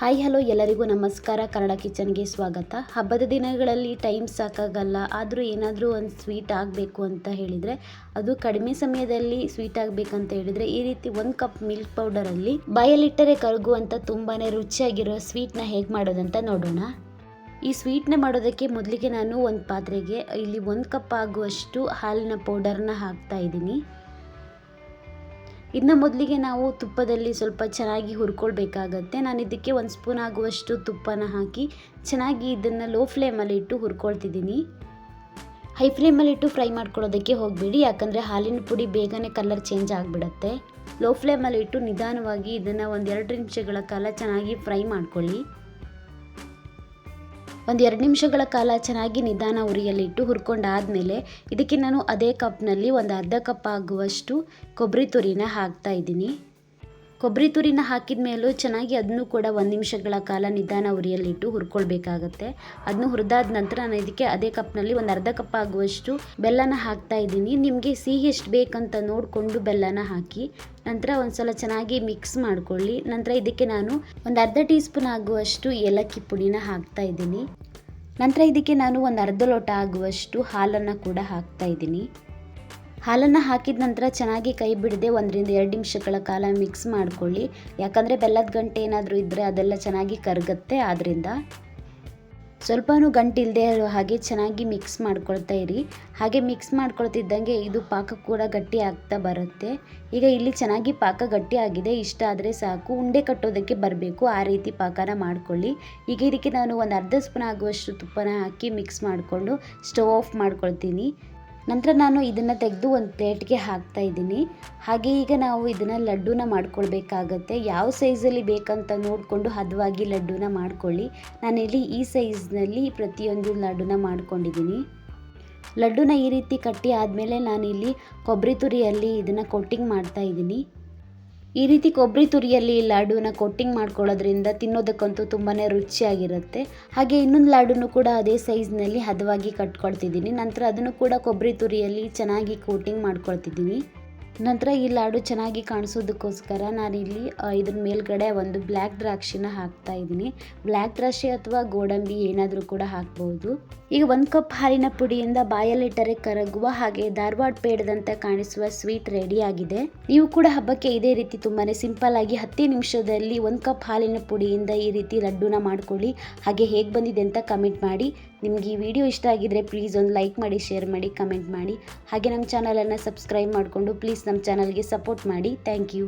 Hi hello ಎಲ್ಲರಿಗೂ ನಮಸ್ಕಾರ. ಕನ್ನಡ ಕಿಚನ್ಗೆ ಸ್ವಾಗತ. ಹಬ್ಬದ ದಿನಗಳಲ್ಲಿ ಟೈಮ್ ಸಾಕಾಗಲ್ಲ. ಆದರೂ ಏನಾದರೂ ಒಂದು ಸ್ವೀಟ್ ಆಗಬೇಕು ಅಂತ ಹೇಳಿದರೆ, ಅದು ಕಡಿಮೆ ಸಮಯದಲ್ಲಿ ಸ್ವೀಟ್ ಆಗಬೇಕಂತ ಹೇಳಿದರೆ, ಈ ರೀತಿ ಒಂದು ಕಪ್ ಮಿಲ್ಕ್ ಪೌಡರಲ್ಲಿ ಬಾಯಲ್ಲಿಟ್ಟರೆ ಕರಗುವಂಥ ತುಂಬಾ ರುಚಿಯಾಗಿರೋ ಸ್ವೀಟ್ನ ಹೇಗೆ ಮಾಡೋದಂತ ನೋಡೋಣ. ಈ ಸ್ವೀಟ್ನ ಮಾಡೋದಕ್ಕೆ ಮೊದಲಿಗೆ ನಾನು ಒಂದು ಪಾತ್ರೆಗೆ ಇಲ್ಲಿ ಒಂದು ಕಪ್ ಆಗುವಷ್ಟು ಹಾಲಿನ ಪೌಡರ್ನ ಹಾಕ್ತಾ ಇದ್ದೀನಿ. ಇನ್ನು ಮೊದಲಿಗೆ ನಾವು ತುಪ್ಪದಲ್ಲಿ ಸ್ವಲ್ಪ ಚೆನ್ನಾಗಿ ಹುರ್ಕೊಳ್ಬೇಕಾಗತ್ತೆ. ನಾನು ಇದಕ್ಕೆ ಒಂದು ಸ್ಪೂನ್ ಆಗುವಷ್ಟು ತುಪ್ಪನ ಹಾಕಿ ಚೆನ್ನಾಗಿ ಇದನ್ನು ಲೋ ಫ್ಲೇಮಲ್ಲಿ ಇಟ್ಟು ಹುರ್ಕೊಳ್ತಿದ್ದೀನಿ. ಹೈ ಫ್ಲೇಮಲ್ಲಿ ಇಟ್ಟು ಫ್ರೈ ಮಾಡ್ಕೊಳ್ಳೋದಕ್ಕೆ ಹೋಗಬೇಡಿ. ಯಾಕಂದರೆ ಹಾಲಿನ ಪುಡಿ ಬೇಗನೆ ಕಲರ್ ಚೇಂಜ್ ಆಗಿಬಿಡತ್ತೆ. ಲೋ ಫ್ಲೇಮಲ್ಲಿ ಇಟ್ಟು ನಿಧಾನವಾಗಿ ಇದನ್ನು ಒಂದು ಎರಡು ನಿಮಿಷಗಳ ಕಾಲ ಚೆನ್ನಾಗಿ ಫ್ರೈ ಮಾಡ್ಕೊಳ್ಳಿ. ಒಂದು ಎರಡು ನಿಮಿಷಗಳ ಕಾಲ ಚೆನ್ನಾಗಿ ನಿಧಾನ ಉರಿಯಲ್ಲಿಟ್ಟು ಹುರ್ಕೊಂಡಾದಮೇಲೆ ಇದಕ್ಕೆ ನಾನು ಅದೇ ಕಪ್ನಲ್ಲಿ ಒಂದು ಅರ್ಧ ಕಪ್ ಆಗುವಷ್ಟು ಕೊಬ್ಬರಿ ತುರಿನ ಹಾಕ್ತಾ ಇದ್ದೀನಿ. ಕೊಬ್ಬರಿ ತುರಿನ ಹಾಕಿದ ಮೇಲೂ ಚೆನ್ನಾಗಿ ಅದನ್ನು ಕೂಡ ಒಂದು ನಿಮಿಷಗಳ ಕಾಲ ನಿಧಾನ ಉರಿಯಲ್ಲಿಟ್ಟು ಹುರ್ಕೊಳ್ಬೇಕಾಗತ್ತೆ. ಅದನ್ನು ಹುರಿದಾದ ನಂತರ ನಾನು ಇದಕ್ಕೆ ಅದೇ ಕಪ್ನಲ್ಲಿ ಒಂದು ಅರ್ಧ ಕಪ್ ಆಗುವಷ್ಟು ಬೆಲ್ಲನ ಹಾಕ್ತಾ ಇದ್ದೀನಿ. ನಿಮಗೆ ಸಿಹಿ ಎಷ್ಟು ಬೇಕಂತ ನೋಡಿಕೊಂಡು ಬೆಲ್ಲನ ಹಾಕಿ ನಂತರ ಒಂದು ಸಲ ಚೆನ್ನಾಗಿ ಮಿಕ್ಸ್ ಮಾಡ್ಕೊಳ್ಳಿ. ನಂತರ ಇದಕ್ಕೆ ನಾನು ಒಂದು ಅರ್ಧ ಟೀ ಸ್ಪೂನ್ ಆಗುವಷ್ಟು ಏಲಕ್ಕಿ ಪುಡಿನ ಹಾಕ್ತಾ ಇದ್ದೀನಿ. ನಂತರ ಇದಕ್ಕೆ ನಾನು ಒಂದು ಅರ್ಧ ಲೋಟ ಆಗುವಷ್ಟು ಹಾಲನ್ನು ಕೂಡ ಹಾಕ್ತಾ ಇದ್ದೀನಿ. ಹಾಲನ್ನು ಹಾಕಿದ ನಂತರ ಚೆನ್ನಾಗಿ ಕೈ ಬಿಡದೆ ಒಂದರಿಂದ ಎರಡು ನಿಮಿಷಗಳ ಕಾಲ ಮಿಕ್ಸ್ ಮಾಡ್ಕೊಳ್ಳಿ. ಯಾಕಂದರೆ ಬೆಲ್ಲದ ಗಂಟೆ ಏನಾದರೂ ಇದ್ದರೆ ಅದೆಲ್ಲ ಚೆನ್ನಾಗಿ ಕರಗುತ್ತೆ. ಆದ್ದರಿಂದ ಸ್ವಲ್ಪನೂ ಗಂಟಿಲ್ಲದೆ ಇರೋ ಹಾಗೆ ಚೆನ್ನಾಗಿ ಮಿಕ್ಸ್ ಮಾಡ್ಕೊಳ್ತಾ ಇರಿ. ಹಾಗೆ ಮಿಕ್ಸ್ ಮಾಡ್ಕೊಳ್ತಿದ್ದಂಗೆ ಇದು ಪಾಕ ಕೂಡ ಗಟ್ಟಿ ಆಗ್ತಾ ಬರುತ್ತೆ. ಈಗ ಇಲ್ಲಿ ಚೆನ್ನಾಗಿ ಪಾಕ ಗಟ್ಟಿ ಆಗಿದೆ. ಇಷ್ಟ ಆದರೆ ಸಾಕು. ಉಂಡೆ ಕಟ್ಟೋದಕ್ಕೆ ಬರಬೇಕು. ಆ ರೀತಿ ಪಾಕನ ಮಾಡ್ಕೊಳ್ಳಿ. ಈಗ ಇದಕ್ಕೆ ನಾನು ಒಂದು ಅರ್ಧ ಸ್ಪೂನ್ ಆಗುವಷ್ಟು ತುಪ್ಪನ ಹಾಕಿ ಮಿಕ್ಸ್ ಮಾಡಿಕೊಂಡು ಸ್ಟವ್ ಆಫ್ ಮಾಡ್ಕೊಳ್ತೀನಿ. ನಂತರ ನಾನು ಇದನ್ನು ತೆಗೆದು ಒಂದು ಪ್ಲೇಟ್ಗೆ ಹಾಕ್ತಾ ಇದ್ದೀನಿ. ಹಾಗೆ ಈಗ ನಾವು ಇದನ್ನು ಲಡ್ಡುನ ಮಾಡ್ಕೊಳ್ಬೇಕಾಗತ್ತೆ. ಯಾವ ಸೈಜಲ್ಲಿ ಬೇಕಂತ ನೋಡಿಕೊಂಡು ಹದವಾಗಿ ಲಡ್ಡುನ ಮಾಡ್ಕೊಳ್ಳಿ. ನಾನಿಲ್ಲಿ ಈ ಸೈಜ್ನಲ್ಲಿ ಪ್ರತಿಯೊಂದು ಲಡ್ಡುನ ಮಾಡ್ಕೊಂಡಿದ್ದೀನಿ. ಲಡ್ಡುನ ಈ ರೀತಿ ಕಟ್ಟಿ ಆದಮೇಲೆ ನಾನಿಲ್ಲಿ ಕೊಬ್ಬರಿ ತುರಿಯಲ್ಲಿ ಇದನ್ನು ಕೋಟಿಂಗ್ ಮಾಡ್ತಾ ಇದ್ದೀನಿ. ಈ ರೀತಿ ಕೊಬ್ಬರಿ ತುರಿಯಲ್ಲಿ ಲಾಡುನ ಕೋಟಿಂಗ್ ಮಾಡ್ಕೊಳ್ಳೋದ್ರಿಂದ ತಿನ್ನೋದಕ್ಕಂತೂ ತುಂಬಾ ರುಚಿಯಾಗಿರುತ್ತೆ. ಹಾಗೆ ಇನ್ನೊಂದು ಲಾಡುನು ಕೂಡ ಅದೇ ಸೈಜ್ನಲ್ಲಿ ಹದವಾಗಿ ಕಟ್ಕೊಳ್ತಿದ್ದೀನಿ. ನಂತರ ಅದನ್ನು ಕೂಡ ಕೊಬ್ಬರಿ ತುರಿಯಲ್ಲಿ ಚೆನ್ನಾಗಿ ಕೋಟಿಂಗ್ ಮಾಡ್ಕೊಳ್ತಿದ್ದೀನಿ. ನಂತರ ಈ ಲಾಡು ಚೆನ್ನಾಗಿ ಕಾಣಿಸೋದಕ್ಕೋಸ್ಕರ ನಾನಿಲ್ಲಿ ಇದ್ರ ಮೇಲ್ಗಡೆ ಒಂದು ಬ್ಲ್ಯಾಕ್ ದ್ರಾಕ್ಷಿನ ಹಾಕ್ತಾ ಇದ್ದೀನಿ. ಬ್ಲ್ಯಾಕ್ ದ್ರಾಕ್ಷಿ ಅಥವಾ ಗೋಡಂಬಿ ಏನಾದರೂ ಕೂಡ ಹಾಕ್ಬೋದು. ಈಗ ಒಂದು ಕಪ್ ಹಾಲಿನ ಪುಡಿಯಿಂದ ಬಾಯಲ್ಲಿಟ್ಟರೆ ಕರಗುವ ಹಾಗೆ ಧಾರವಾಡ ಪೇಡದಂತೆ ಕಾಣಿಸುವ ಸ್ವೀಟ್ ರೆಡಿ ಆಗಿದೆ. ನೀವು ಕೂಡ ಹಬ್ಬಕ್ಕೆ ಇದೇ ರೀತಿ ತುಂಬಾ ಸಿಂಪಲ್ ಆಗಿ ಹತ್ತೇ ನಿಮಿಷದಲ್ಲಿ ಒಂದು ಕಪ್ ಹಾಲಿನ ಪುಡಿಯಿಂದ ಈ ರೀತಿ ಲಡ್ಡುನ ಮಾಡ್ಕೊಳ್ಳಿ. ಹಾಗೆ ಹೇಗೆ ಬಂದಿದೆ ಅಂತ ಕಮೆಂಟ್ ಮಾಡಿ. ನಿಮ್ಗೆ ಈ ವಿಡಿಯೋ ಇಷ್ಟ ಆಗಿದ್ರೆ ಪ್ಲೀಸ್ ಒಂದು ಲೈಕ್ ಮಾಡಿ ಶೇರ್ ಮಾಡಿ ಕಮೆಂಟ್ ಮಾಡಿ. ಹಾಗೆ ನಮ್ಮ ಚಾನಲನ್ನು ಸಬ್ಸ್ಕ್ರೈಬ್ ಮಾಡಿಕೊಂಡು ಪ್ಲೀಸ್ ನಮ್ಮ ಚಾನಲ್ಗೆ ಸಪೋರ್ಟ್ ಮಾಡಿ. Thank you